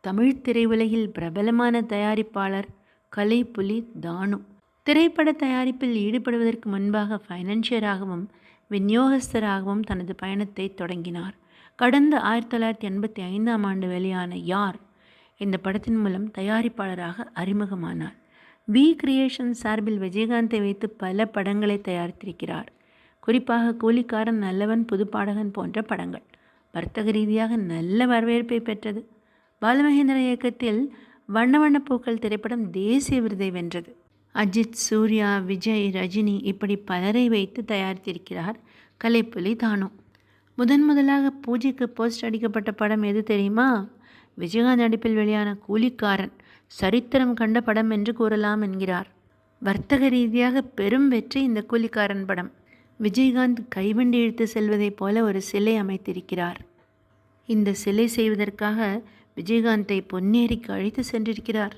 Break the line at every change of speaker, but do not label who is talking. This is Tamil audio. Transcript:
தமிழ் திரையுலகில் பிரபலமான தயாரிப்பாளர் கலைப்புலி தானு. திரைப்பட தயாரிப்பில் ஈடுபடுவதற்கு முன்பாக ஃபைனான்சியராகவும் விநியோகஸ்தராகவும் தனது பயணத்தை தொடங்கினார். கடந்த ஆயிரத்தி தொள்ளாயிரத்தி எண்பத்தி ஐந்தாம் ஆண்டு வெளியான யார்? இந்த படத்தின் மூலம் தயாரிப்பாளராக அறிமுகமானார். வி கிரியேஷன் சார்பில் விஜயகாந்தை வைத்து பல படங்களை தயாரித்திருக்கிறார். குறிப்பாக கூலிக்காரன் நல்லவன் புதுப்பாடகன் போன்ற படங்கள். வர்த்தக ரீதியாக நல்ல வரவேற்பை பெற்றது. பாலமகேந்திர இயக்கத்தில் வண்ண வண்ண பூக்கள் திரைப்படம் தேசிய விருதை வென்றது. அஜித் சூர்யா விஜய் ரஜினி இப்படி பலரை வைத்து தயாரித்திருக்கிறார் கலைப்புலி தானோ. முதன் முதலாக பூஜைக்கு போஸ்ட் அடிக்கப்பட்ட படம் எது தெரியுமா? விஜயகாந்த் நடிப்பில் வெளியான கூலிக்காரன் சரித்திரம் கண்ட படம் என்று கூறலாம் என்கிறார். வர்த்தக ரீதியாக பெரும் வெற்றி இந்த கூலிக்காரன் படம். விஜயகாந்த் கைவண்டி இழுத்து செல்வதைப் போல ஒரு சிலை அமைத்திருக்கிறார். இந்த சிலை செய்வதற்காக விஜயகாந்தை பொன்னேரிக்கு அழைத்து சென்றிருக்கிறார்.